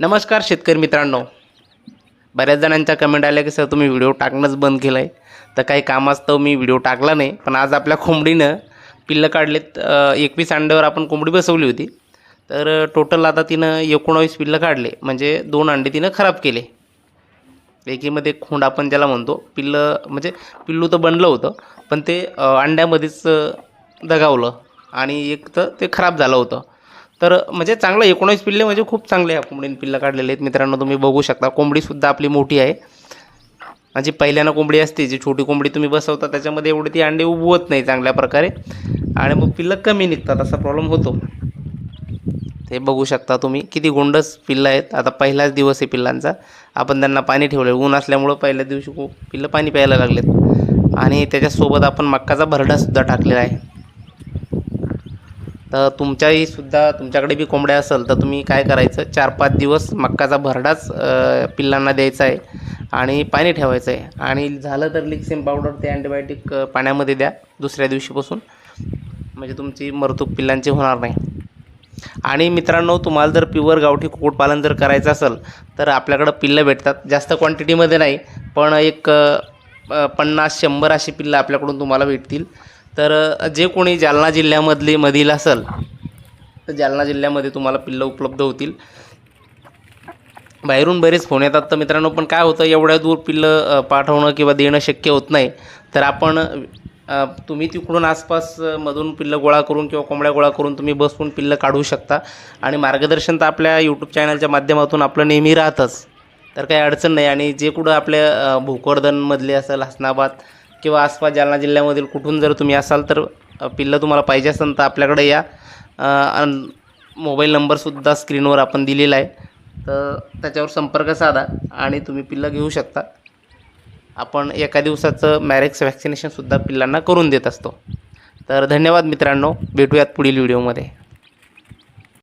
नमस्कार शेतकरी मित्रांनो. बऱ्याच जणांच्या कमेंट आल्या की सर तुम्ही व्हिडिओ टाकणंच बंद केलं आहे तर काही कामास्तव मी व्हिडिओ टाकला नाही पण आज आपल्या कोंबडीनं पिल्लं काढलेत एकवीस अंड्यावर आपण कोंबडी बसवली होती. तर टोटल आता तिनं एकोणावीस पिल्लं काढले म्हणजे दोन अंडे तिनं खराब केले. एकीमध्ये खोंड आपण ज्याला म्हणतो पिल्लं म्हणजे पिल्लू तर बनलं होतं पण ते अंड्यामध्येच दगावलं. आणि एक तर ते खराब झालं होतं. तर म्हणजे चांगलं एकोणीस पिल्ले म्हणजे खूप चांगले या कोंबडीने पिल्लं काढलेले आहेत. मित्रांनो तुम्ही बघू शकता. कोंबडीसुद्धा आपली मोठी आहे. माझी पहिल्यानं कोंबडी असते. जी छोटी कोंबडी तुम्ही बसवता त्याच्यामध्ये एवढे ती अंडे उबवत नाही चांगल्या प्रकारे. आणि मग पिल्लं कमी निघतात. असा प्रॉब्लेम होतो. ते बघू शकता तुम्ही. किती गोंडस पिल्लं आहेत. आता पहिलाच दिवस आहे पिल्लांचा. आपण त्यांना पाणी ठेवलं ऊन असल्यामुळं पहिल्या दिवशी पिल्लं पाणी प्यायला लागलेत. आणि त्याच्यासोबत आपण मक्काचा भरडासुद्धा टाकलेला आहे. तर तुमच्याही सुद्धा तुमच्याकडे बी कोंबड्या असेल तर तुम्ही काय करायचं? चार पाच दिवस मक्काचा भरडाच पिल्लांना द्यायचा आहे आणि पाणी ठेवायचं आहे. आणि झालं तर लिक्सिम पावडर ते अँटीबायोटिक पाण्यामध्ये द्या दुसऱ्या दिवशीपासून. म्हणजे तुमची मरतूक पिल्लांची होणार नाही. आणि मित्रांनो तुम्हाला जर प्युअर गावठी कुक्कुटपालन जर करायचं असेल तर आपल्याकडं पिल्लं भेटतात. जास्त क्वांटिटीमध्ये नाही पण एक पन्नास शंभर अशी पिल्लं आपल्याकडून तुम्हाला भेटतील. तर जे कोणी जालना जिल्ह्यामधली मधील असेल तर जालना जिल्ह्यामध्ये तुम्हाला पिल्लं उपलब्ध होतील. बाहेरून बरेच फोन येतात. तर मित्रांनो पण काय होतं एवढ्या दूर पिल्लं पाठवणं किंवा देणं शक्य होत नाही. तर आपण तुम्ही तिकडून आसपास मधून पिल्लं गोळा करून किंवा कोंबड्या गोळा करून तुम्ही बसवून पिल्लं काढू शकता. आणि मार्गदर्शन तर आपल्या यूट्यूब चॅनलच्या माध्यमातून आपलं नेहमी राहतंच. तर काही अडचण नाही. आणि जे कुठं आपल्या भोकरदनमधले असेल हसनाबाद किंवा आसपास जालना जिल्ह्यामधील कुठून जर तुम्ही असाल तर पिल्लं तुम्हाला पाहिजे असेल तर आपल्याकडे या. मोबाईल नंबरसुद्धा स्क्रीनवर आपण दिलेला आहे. तर त्याच्यावर संपर्क साधा आणि तुम्ही पिल्लं घेऊ शकता. आपण एका दिवसाचं मॅरेक्स व्हॅक्सिनेशनसुद्धा पिल्लांना करून देत असतो. तर धन्यवाद मित्रांनो. भेटूयात पुढील व्हिडिओमध्ये.